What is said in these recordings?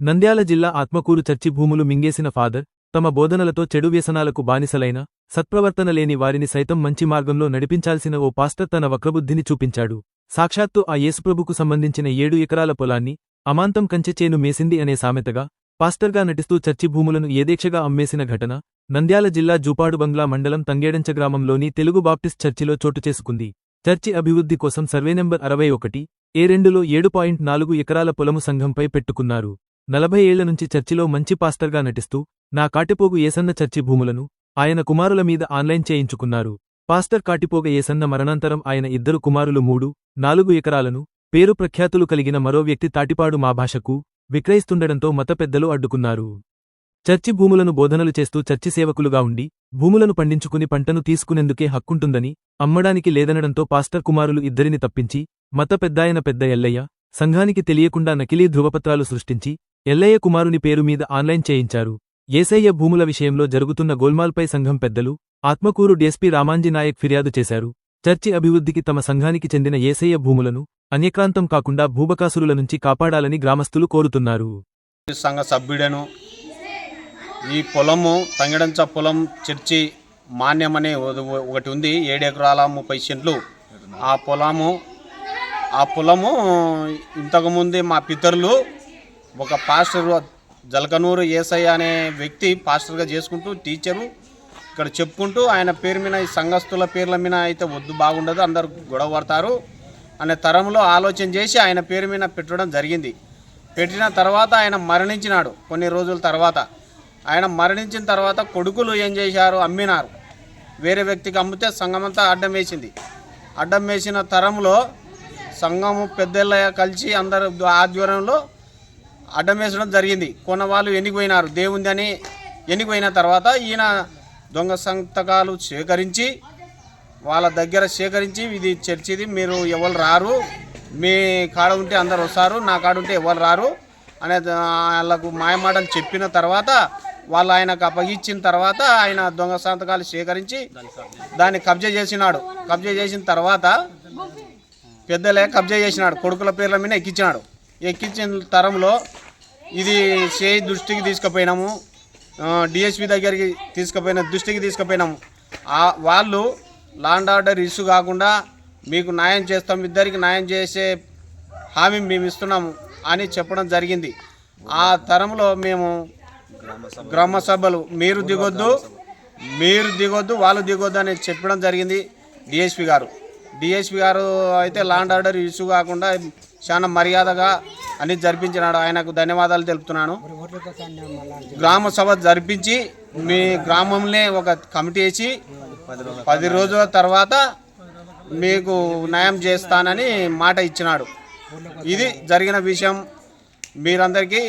నంద్యాల జిల్లా ఆత్మకూరు చర్చి భూములు మింగేసిన ఫాదర్ తమ బోధనలతో చెడు వ్యసనాలకు బానిసలైన సత్ప్రవర్తన లేని వారిని సైతం మంచి మార్గంలో నడిపించాల్సిన ఓ పాస్టర్ తన వక్రబుద్ధిని చూపించాడు. సాక్షాత్తు ఆ యేసుప్రభుకు సంబంధించిన ఏడు ఎకరాల పొలాన్ని అమాంతం కంచె చేను మేసింది అనే సామెతగా పాస్టర్గా నటిస్తూ చర్చి భూములను ఏదేక్షగా అమ్మేసిన ఘటన నంద్యాల జిల్లా జూపాడు బంగ్లా మండలం తంగేడంచ గ్రామంలోని తెలుగు బాప్టిస్ట్ చర్చిలో చోటు చేసుకుంది. చర్చి అభివృద్ధి కోసం సర్వే నెంబర్ అరవై ఒకటి ఏ రెండులో ఏడు పాయింట్ నాలుగు ఎకరాల పొలము సంఘంపై పెట్టుకున్నారు. నలభై ఏళ్ళ నుంచి చర్చిలో మంచి పాస్టర్గా నటిస్తూ నా కాటిపోగు ఏసన్న చర్చి భూములను ఆయన కుమారుల మీద ఆన్లైన్ చేయించుకున్నారు. పాస్టర్ కాటిపోగ ఏసన్న మరణాంతరం ఆయన ఇద్దరు కుమారులు మూడు నాలుగు ఎకరాలను పేరు ప్రఖ్యాతులు కలిగిన మరో వ్యక్తి తాటిపాడు మా భాషకు విక్రయిస్తుండటంతో మత పెద్దలు అడ్డుకున్నారు. చర్చి భూములను బోధనలు చేస్తూ చర్చి సేవకులుగా ఉండి భూములను పండించుకుని పంటను తీసుకునేందుకే హక్కుంటుందని అమ్మడానికి లేదనడంతో పాస్టర్ కుమారులు ఇద్దరిని తప్పించి మత పెద్దాయన పెద్ద ఎల్లయ్య సంఘానికి తెలియకుండా నకిలీ ధృవపత్రాలు సృష్టించి ఎల్లయ్య కుమారుని పేరు మీద ఆన్లైన్ చేయించారు. ఏసయ్య భూముల విషయంలో జరుగుతున్న గోల్మాల్పై సంఘం పెద్దలు ఆత్మకూరు డీఎస్పీ రామాంజీ నాయక్ ఫిర్యాదు చేశారు. చర్చి అభివృద్ధికి తమ సంఘానికి చెందిన ఏసయ్య భూములను అన్యక్రాంతం కాకుండా భూబకాసురుల నుంచి కాపాడాలని గ్రామస్తులు కోరుతున్నారు. సంఘ సభ్యుడను ఈ పొలము తంగడంచ పొలం చర్చి మాన్యమనే ఒక- ఒకటి ఉంది. ఏడు ఎకరాల ముప్పై సెంట్లు. ఆ పొలము ఆ పొలము ఇంతకుముందే మా పితరులు ఒక పాస్టర్ జలకనూరు ఏసయ్య అనే వ్యక్తి పాస్టర్గా చేసుకుంటూ టీచరు ఇక్కడ చెప్పుకుంటూ ఆయన పేరు మీద ఈ సంఘస్థుల పేర్ల మీద అయితే వద్దు బాగుండదు అందరు గొడవ పడతారు అనే తరంలో ఆలోచన చేసి ఆయన పేరు మీద పెట్టడం జరిగింది. పెట్టిన తర్వాత ఆయన మరణించినాడు కొన్ని రోజుల తర్వాత. ఆయన మరణించిన తర్వాత కొడుకులు ఏం చేశారు? అమ్మినారు. వేరే వ్యక్తికి అమ్మితే సంఘమంతా అడ్డం వేసింది. అడ్డం వేసిన తరంలో సంఘము పెద్దలయ్య కలిసి అందరు ఆధ్వర్యంలో అడ్డం వేసడం జరిగింది. కొన్న వాళ్ళు ఎన్నిపోయినారు దేవుంది అని ఎన్నిపోయిన తర్వాత ఈయన దొంగ సంతకాలు సేకరించి వాళ్ళ దగ్గర సేకరించి ఇది చర్చిది మీరు ఎవరు రారు మీ కాడ ఉంటే అందరు వస్తారు నా కాడ ఉంటే ఎవరు రారు అనే వాళ్ళకు మాయమాటలు చెప్పిన తర్వాత వాళ్ళు ఆయనకు అప్పగించిన తర్వాత ఆయన దొంగ సంతకాలు సేకరించి దాన్ని కబ్జా చేసినాడు. కబ్జా చేసిన తర్వాత పెద్దలే కబ్జా చేసినాడు. కొడుకుల పేర్ల మీద ఎక్కించినాడు. ఎక్కించిన తరంలో ఇది చేయి దృష్టికి తీసుకుపోయినాము. డిఎస్పి దగ్గరికి తీసుకుపోయిన దృష్టికి తీసుకుపోయినాము. వాళ్ళు లాండ్ ఆర్డర్ ఇష్యూ కాకుండా మీకు న్యాయం చేస్తాం ఇద్దరికి న్యాయం చేసే హామీ మేము ఇస్తున్నాము అని చెప్పడం జరిగింది. ఆ తరంలో మేము గ్రామ సభలు మీరు దిగొద్దు మీరు దిగొద్దు వాళ్ళు దిగొద్దు అని చెప్పడం జరిగింది డిఎస్పి గారు. డిఎస్పి గారు అయితే లాండ్ ఆర్డర్ ఇష్యూ కాకుండా చాలా మర్యాదగా అన్ని జరిపించినాడు. ఆయనకు ధన్యవాదాలు తెలుపుతున్నాను. గ్రామ సభ జరిపించి మీ గ్రామంలో ఒక కమిటీ వేసి పది రోజుల తర్వాత మీకు న్యాయం చేస్తానని మాట ఇచ్చినాడు. ఇది జరిగిన విషయం. మీరందరికీ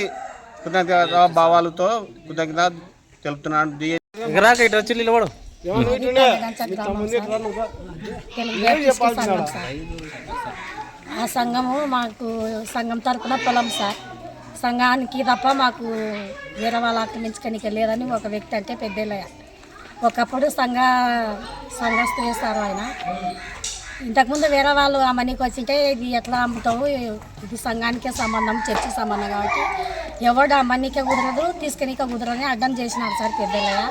కృతజ్ఞత భావాలతో కృతజ్ఞత తెలుపుతున్నాను వచ్చి నిలబడు. తెలుగు ఆ సంఘము మాకు సంఘం తరఫున పొలం సార్. సంఘానికి తప్ప మాకు వేరే వాళ్ళ ఆక్రమించుకోనికి లేదని ఒక వ్యక్తి అంటే పెద్దలయ్య. ఒకప్పుడు సంఘ సంఘస్థులే సార్ ఆయన. ఇంతకుముందు వేరే వాళ్ళు ఆ మనీకి వచ్చింటే ఇది ఎట్లా అమ్ముతావు? ఇది సంఘానికే సంబంధం చర్చి సంబంధం కాబట్టి ఎవడు ఆ మనీకే కుదరదు తీసుకునికే కుదరని అడ్డం చేసినారు సార్ పెద్దలయ్య.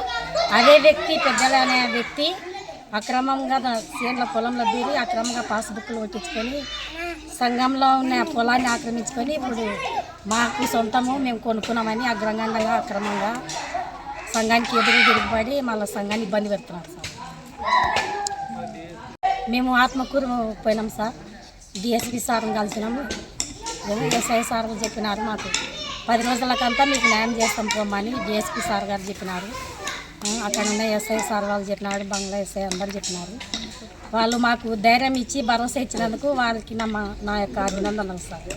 అదే వ్యక్తి పెద్దలయ్య అనే వ్యక్తి అక్రమంగా సీన్ల చేనుల పొలంలో దూరి అక్రమంగా పాస్బుక్లు కొట్టించుకొని సంఘంలో ఉన్న పొలాన్ని ఆక్రమించుకొని ఇప్పుడు మాకు సొంతము మేము కొనుక్కున్నామని అగ్రంగంగా అక్రమంగా సంఘానికి ఎదురు తిరిగిపడి మళ్ళీ సంఘాన్ని ఇబ్బంది పెడుతున్నారు సార్. మేము ఆత్మకూరు పోయినాం సార్. డిఎస్పి సార్ని కలిసినాము. ఎస్ఐ సార్ చెప్పినారు మాకు. పది రోజులకంతా మీకు న్యాయం చేస్తాం పోమని డిఎస్పి సార్ గారు చెప్పినారు. అక్కడ ఉన్న ఎస్ఐ సార్ వాళ్ళు చెప్పినారు బంగ్లా ఎస్ఐ అందరు చెప్పినారు. వాళ్ళు మాకు ధైర్యం ఇచ్చి భరోసా ఇచ్చినందుకు వాళ్ళకి నా నా యొక్క అభినందనలు సార్.